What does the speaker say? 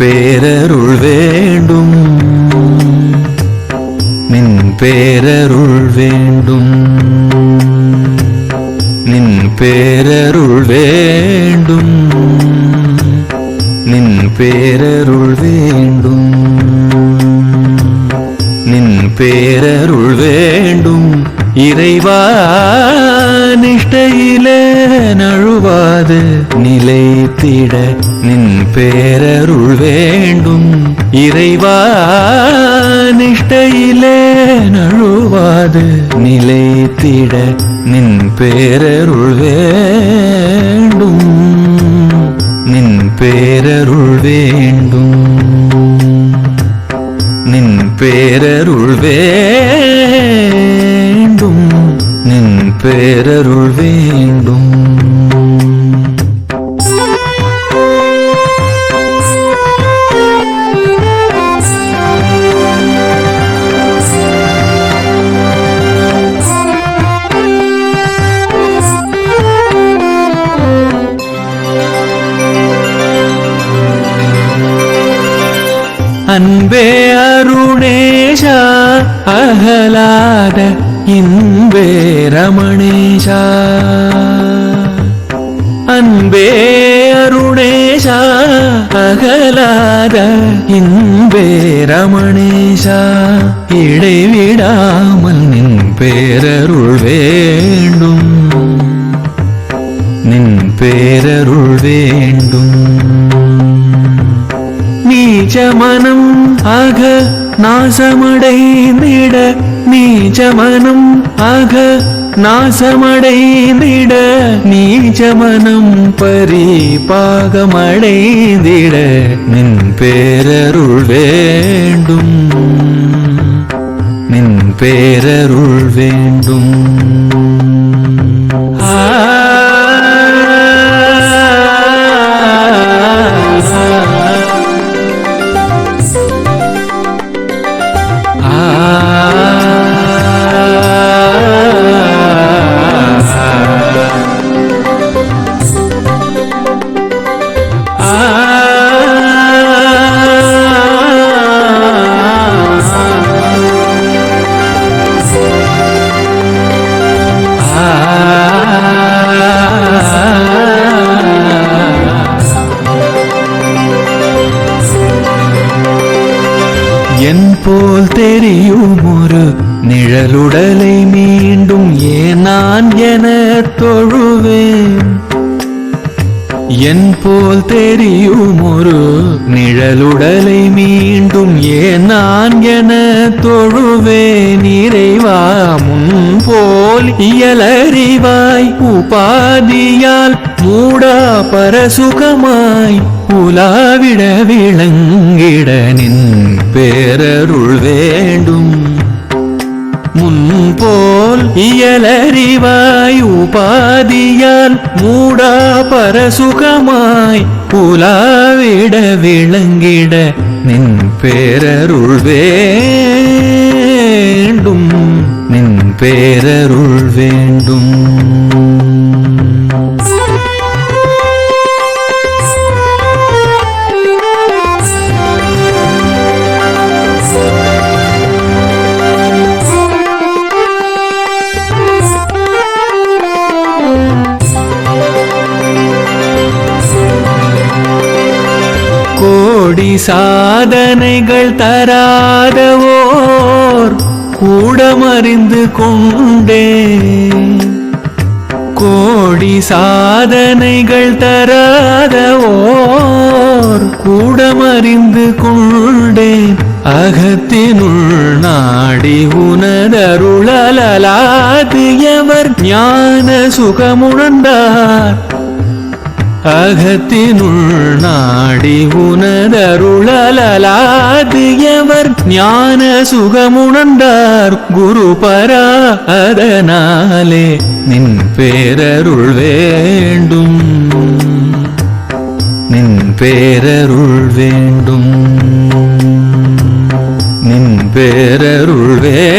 പേരരുൾ വേണ്ടും. നിൻ പേരരുൾ വേണ്ടും. നിൻ പേരരുൾ വേണ്ടും. നിൻ പേരരുൾ വേണ്ടും. നിൻ പേരരുൾ വേണ്ടും. இறைவா நிஷ்டையிலே நழுவாது நிலைத்திட நின் பேரருள் வேண்டும். இறைவா நிஷ்டையிலே நழுவாது நிலைத்திட நின் பேரருள் வேண்டும். நின் பேரருள் வேண்டும். நின் பேரருள் வேண்டும் பேரருள் வேண்டும். அன்பே அருணேஷா அகலாத இன்பே ரமணேஷா அன்பே அருணேஷா அகலாத இன்பே ரமணேஷா இடைவிடாமல் நின் பேரருள் வேண்டும் நின் பேரருள் வேண்டும் நீச்ச மனம் அக நாசமடைந்திட நீச்ச மனம் அக நாசமடைந்திட நீச்ச மனம் பரிபாகமடைந்திட நின் பேரருள் வேண்டும். நின் பேரருள் வேண்டும். தெரியும் ஒரு நிழலுடலை மீண்டும் ஏன் நான் என தொழுவேன்? என் போல் தெரியும் ஒரு நிழலுடலை மீண்டும் ஏன் நான் என தொழுவேன்? இறைவா முன் போல் இயலறிவாய் உபாதியால் மூடா பரசுகமாய் உலாவிட விளங்கிட நின் பேரருள் வேண்டும். முன்போல் இயலறிவாய் உபாதியால் மூடா பரசுகமாய் புலாவிட விளங்கிட நின் பேரருள் வேண்டும். நின் பேரருள் சாதனைகள் தராதவோர் கூடமறிந்து கொண்டே. கோடி சாதனைகள் தராதவோர் கூடமறிந்து கொண்டேன் அகத்தினுள் நாடி உனதருளலாது எவர் ஞான சுகமுணர்ந்தார் அகத்தினுள் நாடி உனதருளலாது எவர் ஞான சுகமுணர்ந்தார் குரு பரா அதனாலே நின் பேரருள் வேண்டும். நின் பேரருள் வேண்டும். நின் பேரருள் வேண்டும்